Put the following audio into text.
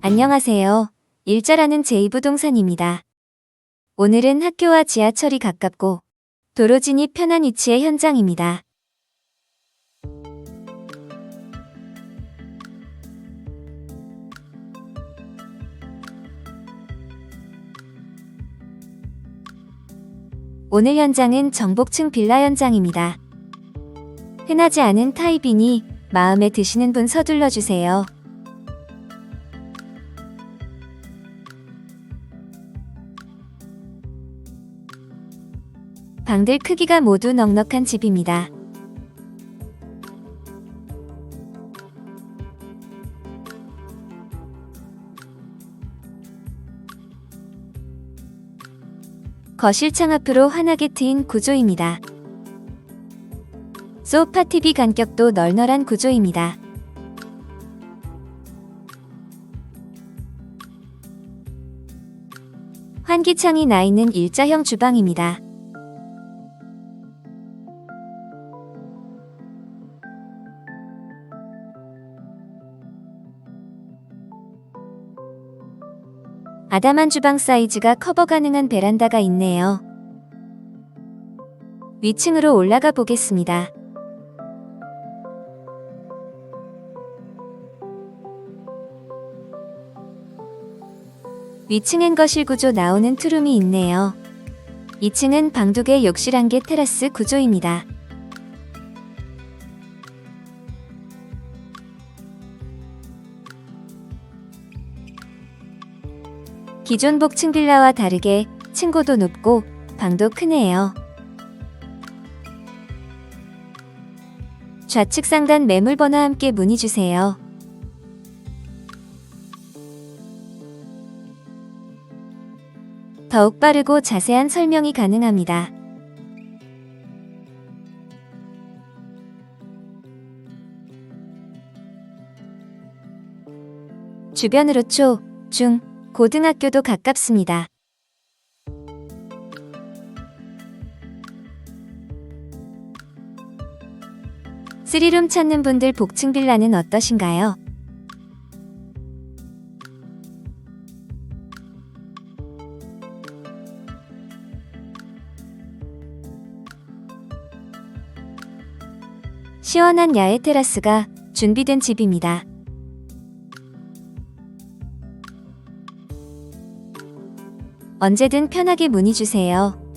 안녕하세요. 일자라는 제2부동산입니다. 오늘은 학교와 지하철이 가깝고 도로 진입 편한 위치의 현장입니다. 오늘 현장은 정복층 빌라 현장입니다. 흔하지 않은 타입이니 마음에 드시는 분 서둘러 주세요. 방들 크기가 모두 넉넉한 집입니다. 거실 창 앞으로 환하게 트인 구조입니다. 소파 TV 간격도 널널한 구조입니다. 환기창이 나 있는 일자형 주방입니다. 아담한 주방 사이즈가 커버 가능한 베란다가 있네요. 위층으로 올라가 보겠습니다. 위층엔 거실 구조 나오는 투룸이 있네요. 2층은 방두 개, 욕실 한 개, 테라스 구조입니다. 기존 복층 빌라와 다르게 층고도 높고 방도 크네요. 좌측 상단 매물 번호와 함께 문의 주세요. 더욱 빠르고 자세한 설명이 가능합니다. 주변으로 초, 중, 고등학교도 가깝습니다. 쓰리룸 찾는 분들 복층 빌라는 어떠신가요? 시원한 야외 테라스가 준비된 집입니다. 언제든 편하게 문의 주세요.